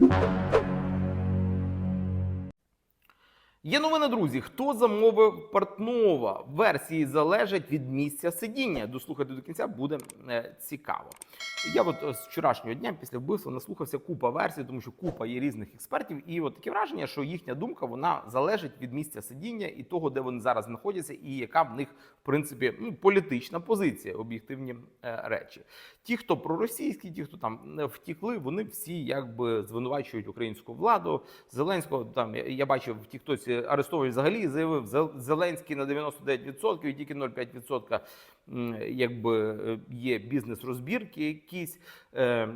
Música Є новини, друзі. Хто замовив Портнова? Версії залежать від місця сидіння. Дослухайте до кінця, буде е, цікаво. Я от е, з вчорашнього дня після вбивства наслухався купа версій, тому що купа є різних експертів, і от таке враження, що їхня думка вона залежить від місця сидіння і того, де вони зараз знаходяться, і яка в них в принципі ну, політична позиція, об'єктивні е, речі. Ті, хто проросійські, ті, хто там е, втікли, вони всі якби звинувачують українську владу. Зеленського там я- я бачив, ті хтось е, Арестович взагалі заявив Зеленський на 99% і тільки 0,5% якби е, є бізнес-розбірки якісь. Е,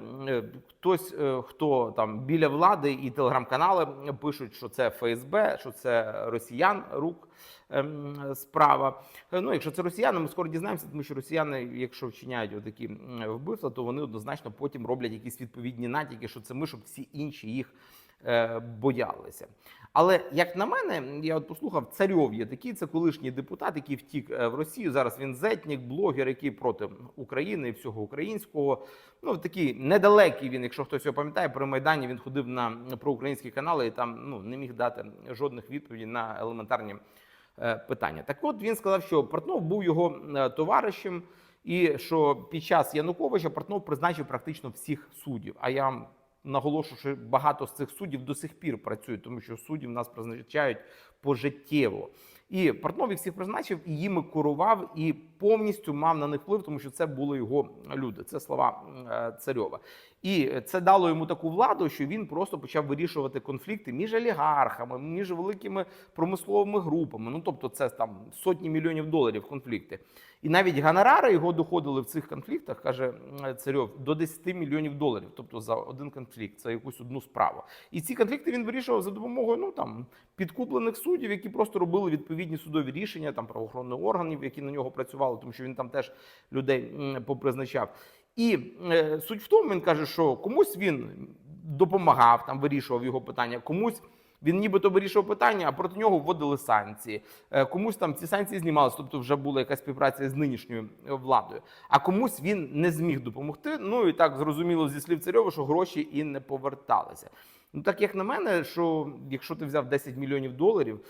Хтось, хто там біля влади і телеграм-канали пишуть, що це ФСБ, що це росіян рук ем, справа. Ну, якщо це росіяни, ми скоро дізнаємося, тому що росіяни, якщо вчиняють такі вбивства, то вони однозначно потім роблять якісь відповідні натяки, що це ми, щоб всі інші їх боялися. Але як на мене, я от послухав, царьов є такий, це колишній депутат, який втік е, в Росію. Зараз він зетнік, блогер, який проти України і всього українського. Ну такий недалекий він, якщо хтось його пам'ятає, при майдані він ходив на проукраїнські канали і там ну не міг дати жодних відповідей на елементарні е, питання. Так от він сказав, що Портнов був його е, товаришем, і що під час Януковича Портнов призначив практично всіх суддів. А я вам наголошую, що багато з цих суддів до сих пір працюють, тому що суддів нас призначають пожиттєво. І Портнов всіх призначив і їми керував і повністю мав на них вплив, тому що це були його люди. Це слова е, царьова. І це дало йому таку владу, що він просто почав вирішувати конфлікти між олігархами, між великими промисловими групами. Ну тобто, це там сотні мільйонів доларів конфлікти. І навіть гонорари його доходили в цих конфліктах, каже царьов, до 10 мільйонів доларів. Тобто за один конфлікт, за якусь одну справу. І ці конфлікти він вирішував за допомогою ну там підкуплених суддів, які просто робили відповідні судові рішення там правоохоронних органів, які на нього працювали, тому що він там теж людей попризначав. І е, суть в тому, він каже, що комусь він допомагав, там вирішував його питання, комусь. Він нібито вирішував питання, а проти нього вводили санкції. Е, Комусь там ці санкції знімалися, тобто вже була якась співпраця з нинішньою е, владою. А комусь він не зміг допомогти. Ну і так зрозуміло зі слів царьова, що гроші і не поверталися. Ну так як на мене, що якщо ти взяв 10 мільйонів доларів,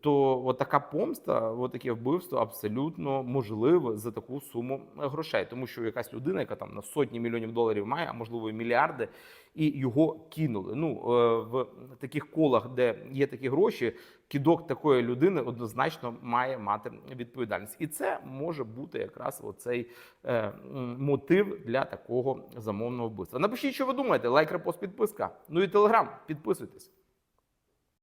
то от така помста, от таке вбивство абсолютно можливе за таку суму грошей, тому що якась людина, яка там на сотні мільйонів доларів має, а можливо і мільярди, і його кинули. Ну е, в таких колах, де є такі гроші, кидок такої людини однозначно має мати відповідальність, і це може бути якраз оцей е, мотив для такого замовного вбивства. Напишіть, що ви думаєте. Лайк, репост, підписка. Ну і телеграм. Підписуйтесь.